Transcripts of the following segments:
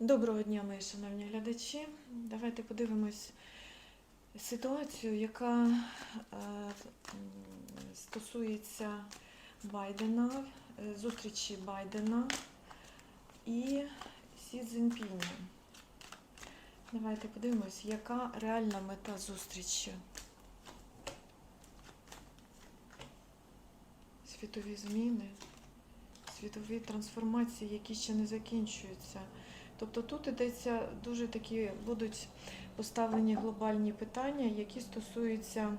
Доброго дня, мої шановні глядачі. Давайте подивимось ситуацію, яка е, стосується Байдена, е, зустрічі Байдена і Сі Цзіньпіня. Давайте подивимось, яка реальна мета зустрічі. Світові зміни, світові трансформації, які ще не закінчуються. Тобто тут йдеться дуже такі будуть поставлені глобальні питання, які стосуються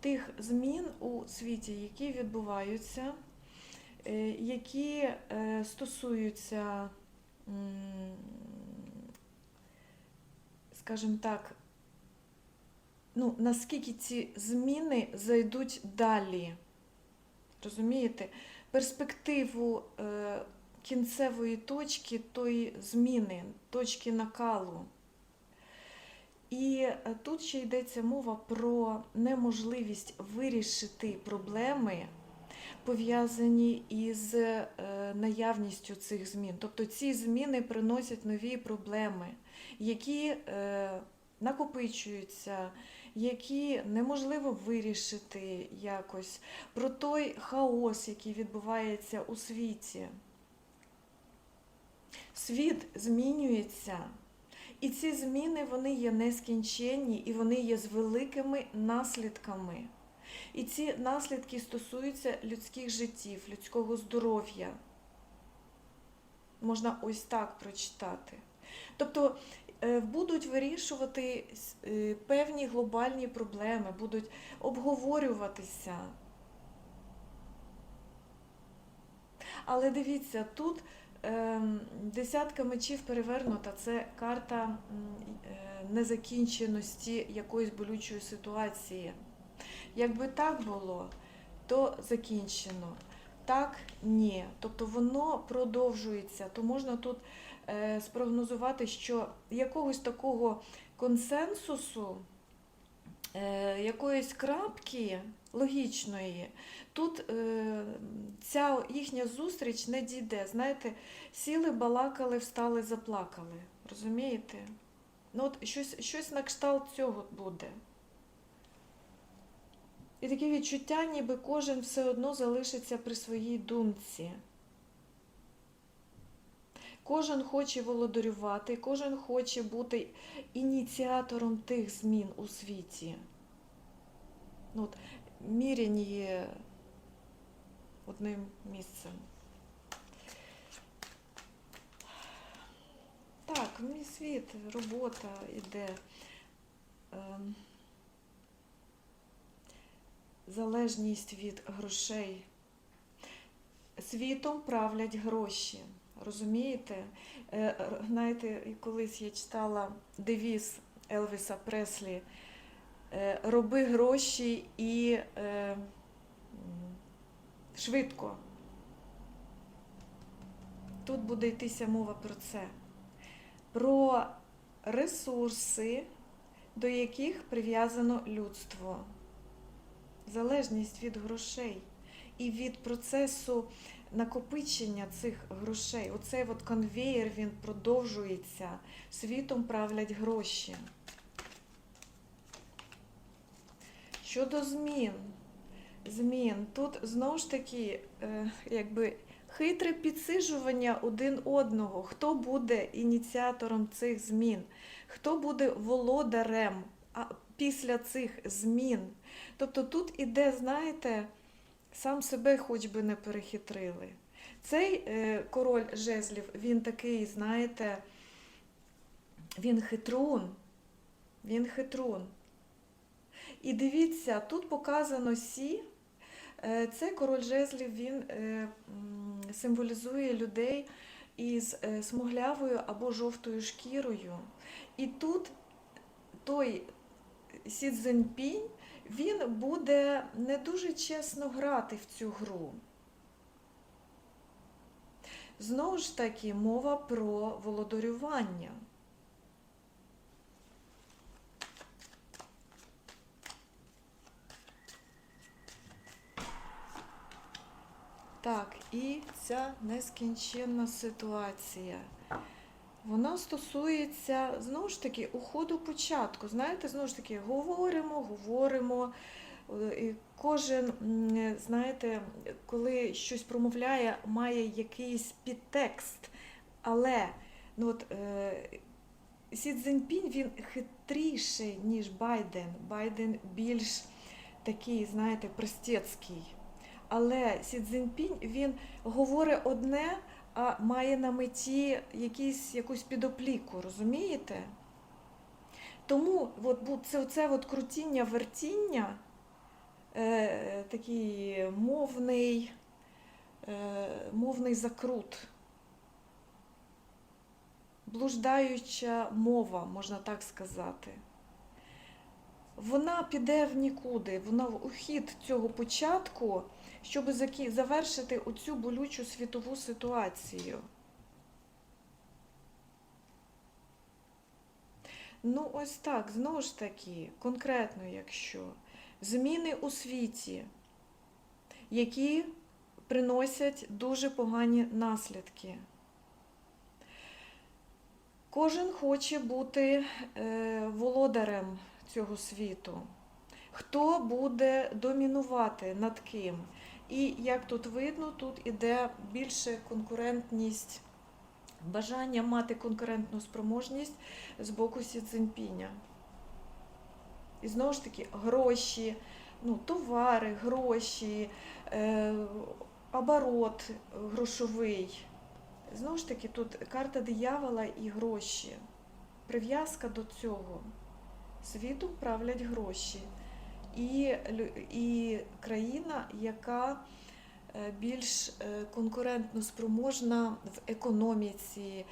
тих змін у світі, які відбуваються, е, які е, стосуються, скажімо так, ну, наскільки ці зміни зайдуть далі. Розумієте? Перспективу е, кінцевої точки тої зміни, точки накалу. І е, тут ще йдеться мова про неможливість вирішити проблеми, пов'язані із е, наявністю цих змін. Тобто ці зміни приносять нові проблеми, які е, накопичуються, які неможливо вирішити якось, про той хаос, який відбувається у світі. Світ змінюється, і ці зміни вони є нескінченні і вони є з великими наслідками. І ці наслідки стосуються людських життів, людського здоров'я. Можна ось так прочитати. Тобто е, будуть вирішувати е, певні глобальні проблеми, будуть обговорюватися. Але дивіться, тут десятка мечів перевернута це карта е, незакінченості якоїсь болючої ситуації. Якби так було, то закінчено. Так, ні. Тобто воно продовжується. То можна тут е, спрогнозувати, що якогось такого консенсусу, е, якоїсь крапки логічної, тут е, ця їхня зустріч не дійде. Знаєте, сіли, балакали, встали, заплакали. Розумієте? Ну, от щось, щось на кшталт цього буде. І таке відчуття, ніби кожен все одно залишиться при своїй думці. Кожен хоче володарювати, кожен хоче бути ініціатором тих змін у світі. Ну, от, міряні одним місцем. Так, мій світ, робота йде. Ем, залежність від грошей. Світом правлять гроші. Розумієте? Е, Знаєте, колись я читала девіз Елвіса Преслі роби гроші і е, швидко. Тут буде йтися мова про це. Про ресурси, до яких прив'язано людство залежність від грошей і від процесу накопичення цих грошей. Оцей от конвеєр він продовжується. Світом правлять гроші. Щодо змін, змін, тут знову ж таки, е, якби хитре підсижування один одного, хто буде ініціатором цих змін, хто буде володарем після цих змін. Тобто тут іде, знаєте, сам себе хоч би не перехитрили. Цей е, король жезлів, він такий, знаєте, він хитрун. Він хитрун. І дивіться, тут показано сі. Е, Це король жезлів, він е, символізує людей із е, смуглявою або жовтою шкірою. І тут той Сі Цзіньпінь, він буде не дуже чесно грати в цю гру. Знову ж таки, мова про володарювання. Так, і ця нескінченна ситуація. Вона стосується знову ж таки уходу початку. Знаєте, знову ж таки, говоримо, говоримо. е, і Кожен, знаєте, коли щось промовляє, має якийсь підтекст. Але ну от, е, Сі Цзіньпінь він хитріший, ніж Байден. Байден більш такий, знаєте, простецький. Але Сі Цзіньпінь він говорить одне, а має на меті якісь, якусь підопліку, розумієте? Тому от, це, це от крутіння, вертіння, е, такий мовний, е, мовний закрут, блуждаюча мова, можна так сказати. Вона піде в нікуди, вона в ухід цього початку, щоб завершити оцю болючу світову ситуацію. Ну, ось так, знову ж таки, конкретно, якщо зміни у світі, які приносять дуже погані наслідки. Кожен хоче бути е, володарем цього світу. Хто буде домінувати над ким? І як тут видно, тут іде більше конкурентність, бажання мати конкурентну спроможність з боку Сі Цзіньпіня. І знову ж таки, гроші, ну, товари, гроші, е, оборот грошовий. Знову ж таки, тут карта диявола і гроші. Прив'язка до цього. Світом правлять гроші. І, і країна, яка е, більш е, конкурентно спроможна в економіці,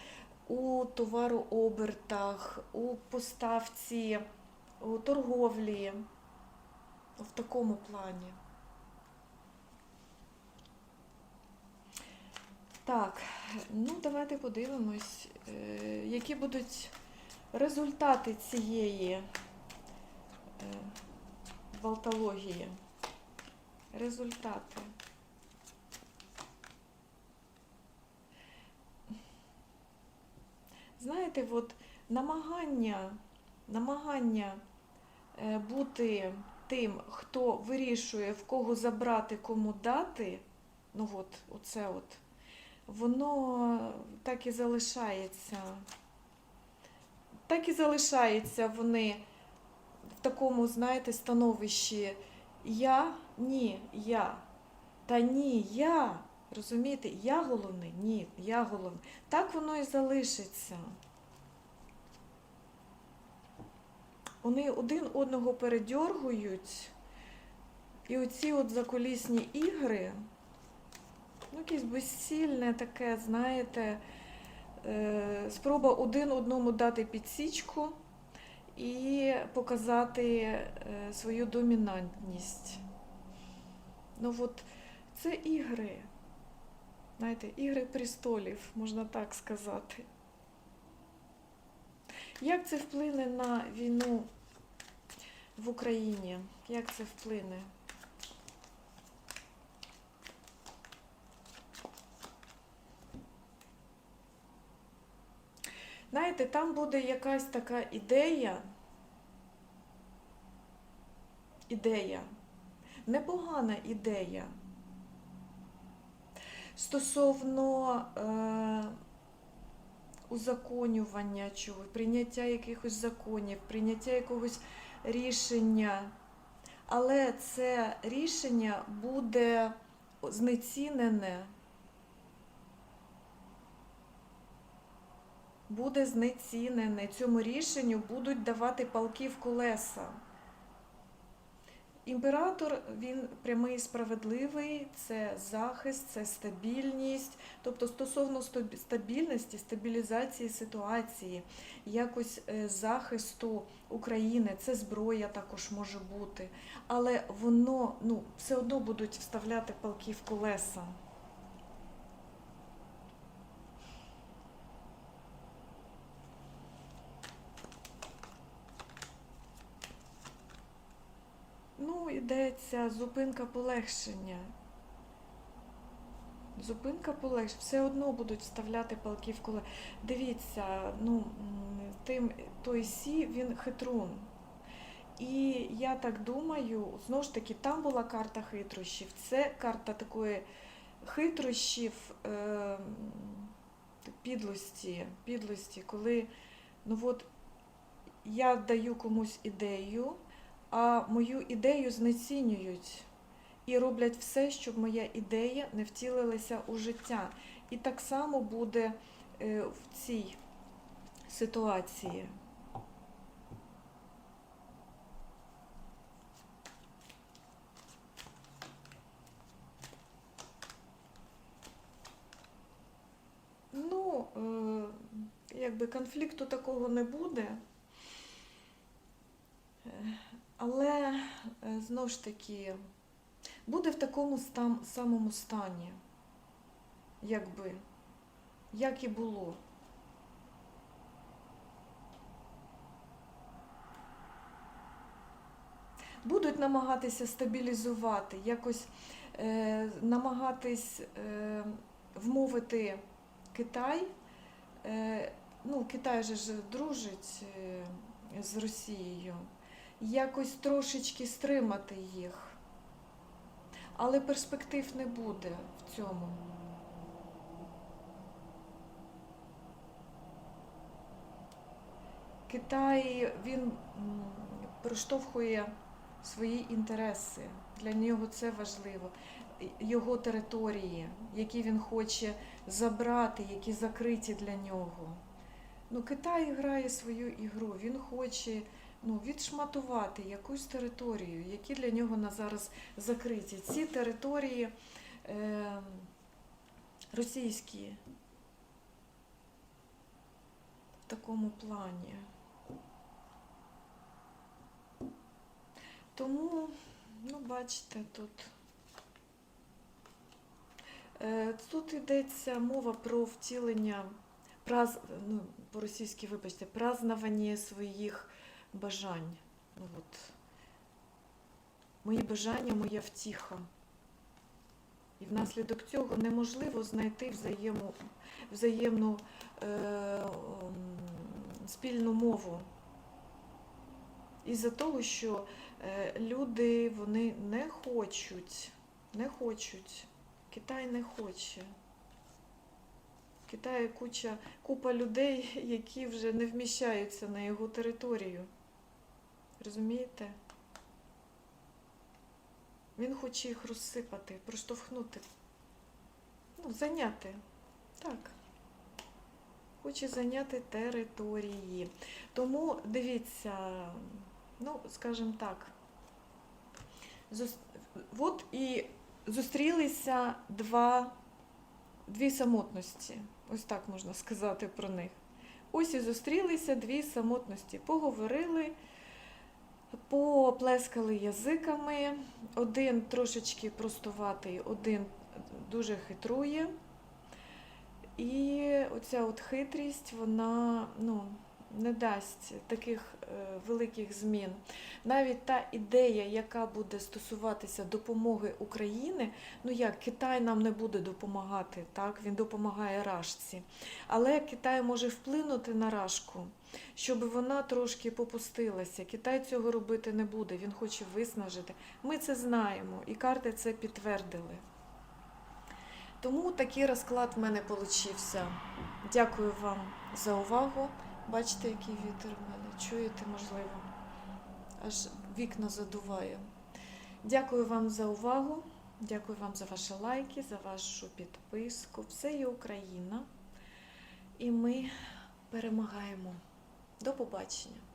у товарообертах, у поставці, у торговлі, в такому плані. Так, ну давайте подивимось, е, які будуть результати цієї е, Балтології. Результати. Знаєте, от намагання, намагання е, бути тим, хто вирішує, в кого забрати, кому дати, ну от, оце от, воно так і залишається. Так і залишаються вони такому, знаєте, становищі я, ні, я. Та ні, я. Розумієте, я головний? Ні, я головний. Так воно і залишиться. Вони один одного передьоргують. І оці от закулісні ігри, ну, якесь безсільне таке, знаєте, е, спроба один одному дати підсічку і показати е, свою домінантність. Ну от це ігри. Знаєте, ігри престолів, можна так сказати. Як це вплине на війну в Україні? Як це вплине? Знаєте, там буде якась така ідея, ідея, непогана ідея стосовно е, узаконювання чого, прийняття якихось законів, прийняття якогось рішення. Але це рішення буде знецінене, буде знецінене. Цьому рішенню будуть давати палки в колеса. Імператор він прямий справедливий, це захист, це стабільність. Тобто стосовно стабільності, стабілізації ситуації, якось е, захисту України, це зброя також може бути. Але воно ну, все одно будуть вставляти палки в колеса. Ну, йдеться зупинка полегшення. Зупинка полегше, все одно будуть вставляти палки в коле. Дивіться, ну тим той сі він хитрун. І я так думаю, знову ж таки, там була карта хитрощів. Це карта такої хитрощів, е, підлості, підлості, коли ну от, я даю комусь ідею, а мою ідею знецінюють і роблять все, щоб моя ідея не втілилася у життя. І так само буде е, в цій ситуації. Ну, е, якби конфлікту такого не буде. Але е, знову ж таки, буде в такому стан, самому стані, якби, як і було. Будуть намагатися стабілізувати, якось е, намагатись е, вмовити Китай. Е, ну, Китай же ж дружить е, з Росією, якось трошечки стримати їх. Але перспектив не буде в цьому. Китай він проштовхує свої інтереси. Для нього це важливо. Його території, які він хоче забрати, які закриті для нього. Ну, Китай грає свою ігру. Він хоче ну, відшматувати якусь територію, які для нього на зараз закриті. Ці території е, російські в такому плані. Тому, ну, бачите, тут. Е, Тут йдеться мова про втілення, праз, ну, по-російськи, вибачте, празнавання своїх бажань. Ну, от. Мої бажання, моя втіха. І внаслідок цього неможливо знайти взаєму, взаємну е, спільну мову. Із-за того, що е, люди вони не хочуть, не хочуть. Китай не хоче. В куча, купа людей, які вже не вміщаються на його територію. Розумієте? Він хоче їх розсипати, проштовхнути. Ну, зайняти. Так. Хоче зайняти території. Тому дивіться, ну, скажімо так, зус- от і зустрілися два, дві самотності. Ось так можна сказати про них. Ось і зустрілися дві самотності. Поговорили, поплескали язиками. Один трошечки простуватий, один дуже хитрує. І оця от хитрість, вона ну, не дасть таких е, великих змін. Навіть та ідея, яка буде стосуватися допомоги України, ну як Китай нам не буде допомагати, так він допомагає Рашці. Але Китай може вплинути на Рашку, щоб вона трошки попустилася. Китай цього робити не буде, він хоче виснажити. Ми це знаємо, і карти це підтвердили. Тому такий розклад в мене получився. Дякую вам за увагу. Бачите, який вітер в мене. Чуєте, можливо, аж вікна задуває. Дякую вам за увагу. Дякую вам за ваші лайки, за вашу підписку. Все є Україна. І ми перемагаємо. До побачення!